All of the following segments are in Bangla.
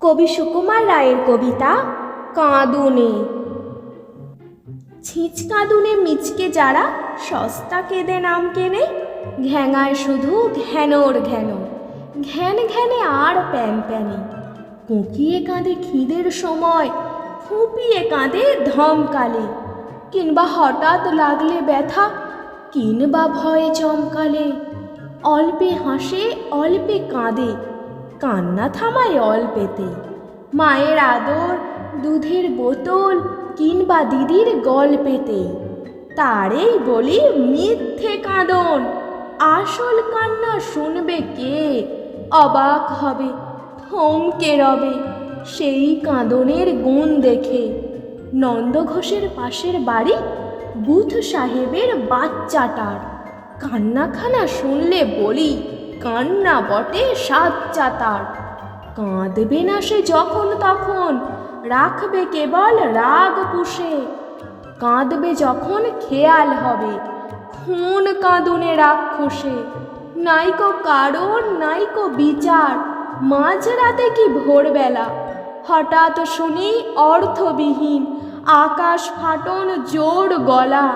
কবি সুকুমার রায়ের কবিতা, কাঁদুনে। ছিঁচ কাঁদুনে মিচকে যারা, সস্তা কেঁদে নাম কেনে। ঘ্যাঙায় শুধু ঘ্যানোর ঘ্যানো, ঘ্যান ঘ্যানে আর প্যান প্যানে। কুঁকিয়ে কাঁদে খিদের সময়, ফুঁপিয়ে কাঁদে ধমকালে। কিংবা হঠাৎ লাগলে ব্যথা, কিংবা ভয়ে চমকালে। অল্পে হাসে, অল্পে কাঁদে। কান্না থামায় অল্পেতে মায়ের আদর, দুধের বোতল কিংবা দিদির গল্পেতে তারেই বলি মিথ্যে কাঁদন। আসল কান্না শুনবে কে? অবাক হবে, থমকে রবে সেই কাঁদনের গুণ দেখে। নন্দ ঘোষের পাশের বাড়ি বুথ সাহেবের বাচ্চাটার। কান্নাখানা শুনলে বলি কান্না বটে সাচ্চা তার কাঁদবে না সে যখন তখন, রাখবে কেবল রাগ পুষে। কাঁদবে যখন খেয়াল হবে, খুন কাঁদুনে রাক্ষসে। নাইকো কারণ নাইকো বিচার, মাঝরাতে কি ভোরবেলা? হঠাৎ শুনি অর্থবিহীন, আকাশ ফাটন জোর গলা,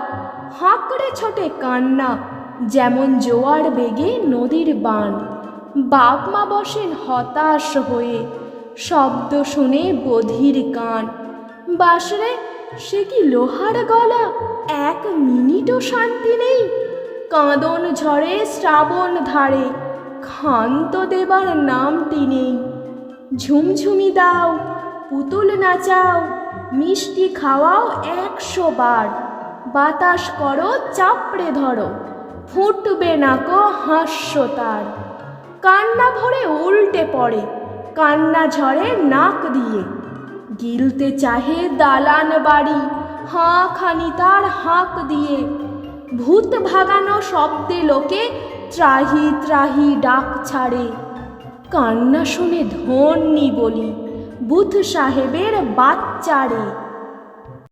হাঁকড়ে ছোটে কান্না। যেমন জোয়ার বেগে নদীর বান, বাপ মা বসেন হতাশ হয়ে শব্দ শুনে বধির কান। বাসরে, সে কি লোহার গলা? এক মিনিটও শান্তি নেই। কাঁদন ঝরে শ্রাবণ ধারে, ক্ষান্ত দেবার নামটি নেই। ঝুমঝুমি দাও, পুতুল নাচাও, মিষ্টি খাওয়াও একশো বার। বাতাস করো, চাপড়ে ধরো। ফুটবে না কো হাস্য তার কান্না ভরে উল্টে পড়ে, কান্না ঝরে নাক দিয়ে। গিলতে চাহে দালান বাড়ি হাঁ খানি তার হাঁক দিয়ে। ভূত ভাগানো শব্দে লোকে ত্রাহি ত্রাহি ডাক ছাড়ে। কান্না শুনে ধন্যি বলি, বুথ সাহেবের বাচ্চারে।